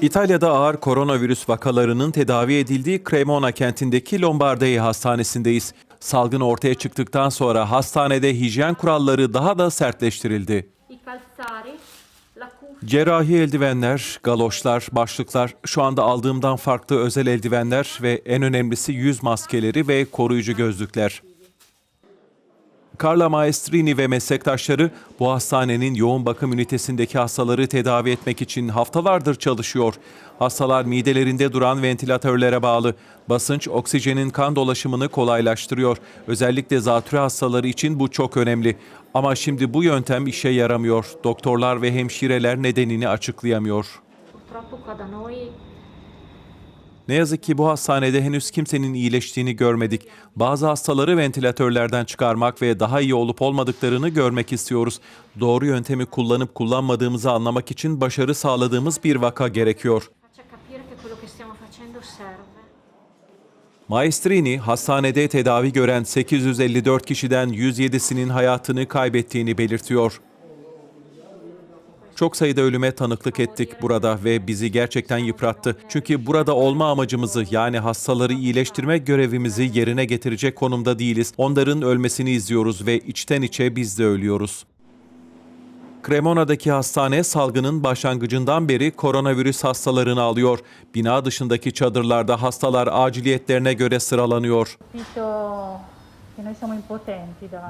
İtalya'da ağır koronavirüs vakalarının tedavi edildiği Cremona kentindeki Lombardiya Hastanesi'ndeyiz. Salgın ortaya çıktıktan sonra hastanede hijyen kuralları daha da sertleştirildi. Cerrahi eldivenler, galoşlar, başlıklar, şu anda aldığımdan farklı özel eldivenler ve en önemlisi yüz maskeleri ve koruyucu gözlükler. Carla Maestrini ve meslektaşları bu hastanenin yoğun bakım ünitesindeki hastaları tedavi etmek için haftalardır çalışıyor. Hastalar midelerinde duran ventilatörlere bağlı. Basınç oksijenin kan dolaşımını kolaylaştırıyor. Özellikle zatürre hastaları için bu çok önemli. Ama şimdi bu yöntem işe yaramıyor. Doktorlar ve hemşireler nedenini açıklayamıyor. Ne yazık ki bu hastanede henüz kimsenin iyileştiğini görmedik. Bazı hastaları ventilatörlerden çıkarmak ve daha iyi olup olmadıklarını görmek istiyoruz. Doğru yöntemi kullanıp kullanmadığımızı anlamak için başarı sağladığımız bir vaka gerekiyor. Maestrini hastanede tedavi gören 854 kişiden 107'sinin hayatını kaybettiğini belirtiyor. Çok sayıda ölüme tanıklık ettik burada ve bizi gerçekten yıprattı. Çünkü burada olma amacımızı yani hastaları iyileştirme görevimizi yerine getirecek konumda değiliz. Onların ölmesini izliyoruz ve içten içe biz de ölüyoruz. Cremona'daki hastane salgının başlangıcından beri koronavirüs hastalarını alıyor. Bina dışındaki çadırlarda hastalar aciliyetlerine göre sıralanıyor.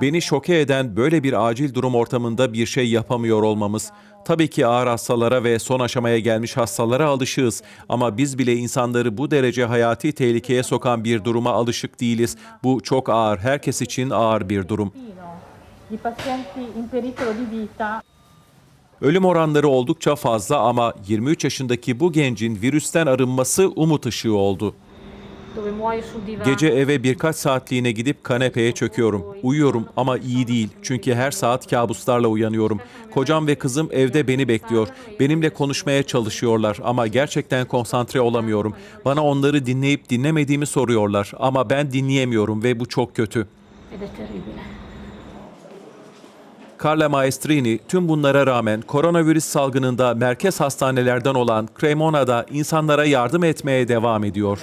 Beni şoke eden böyle bir acil durum ortamında bir şey yapamıyor olmamız. Tabii ki ağır hastalara ve son aşamaya gelmiş hastalara alışığız ama biz bile insanları bu derece hayati tehlikeye sokan bir duruma alışık değiliz. Bu çok ağır, herkes için ağır bir durum. Ölüm oranları oldukça fazla ama 23 yaşındaki bu gencin virüsten arınması umut ışığı oldu. Gece eve birkaç saatliğine gidip kanepeye çöküyorum. Uyuyorum ama iyi değil çünkü her saat kabuslarla uyanıyorum. Kocam ve kızım evde beni bekliyor. Benimle konuşmaya çalışıyorlar ama gerçekten konsantre olamıyorum. Bana onları dinleyip dinlemediğimi soruyorlar ama ben dinleyemiyorum ve bu çok kötü. Terribile. Carla Maestrini tüm bunlara rağmen koronavirüs salgınında merkez hastanelerden olan Cremona'da insanlara yardım etmeye devam ediyor.